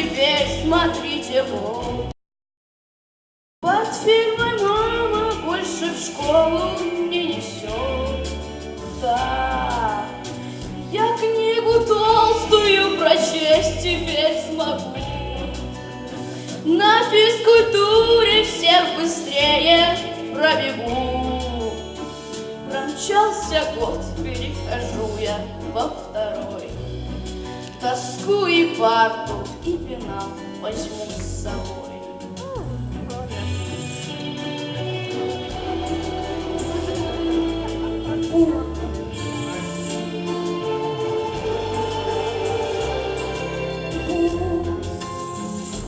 теперь смотрите вот. Портфель мой мама больше в школу не несет. Да, я книгу толстую прочесть теперь смогу. На физкультуре всех быстрее пробегу. Промчался год, перехожу я во второй. Доску и парту и пенал возьму с собой.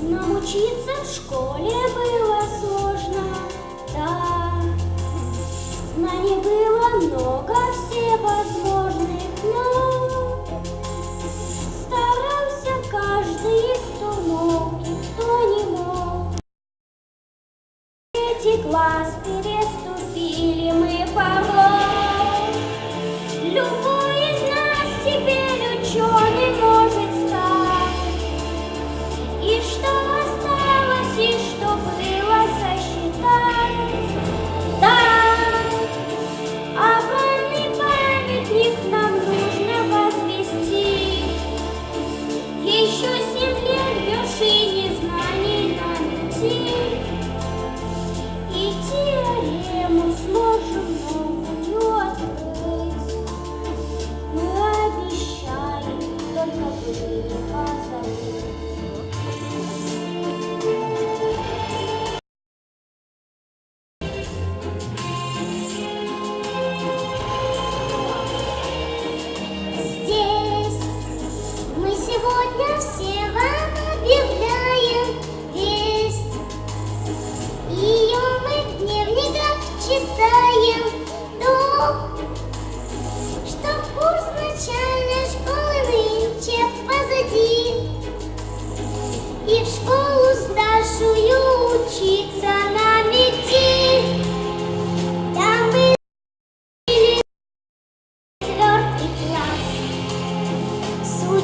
Нам учиться в школе было сложно, да. Знаний было Третий класс переступили мы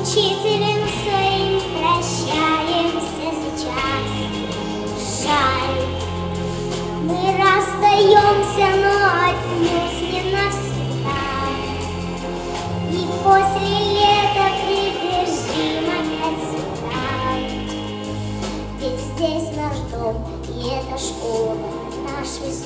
учителем своим прощаемся сейчас. Жаль, мы расстаемся, но отнюдь не навсегда. И после лета прибежим опять сюда. Ведь здесь наш дом, и это школа, наш весна.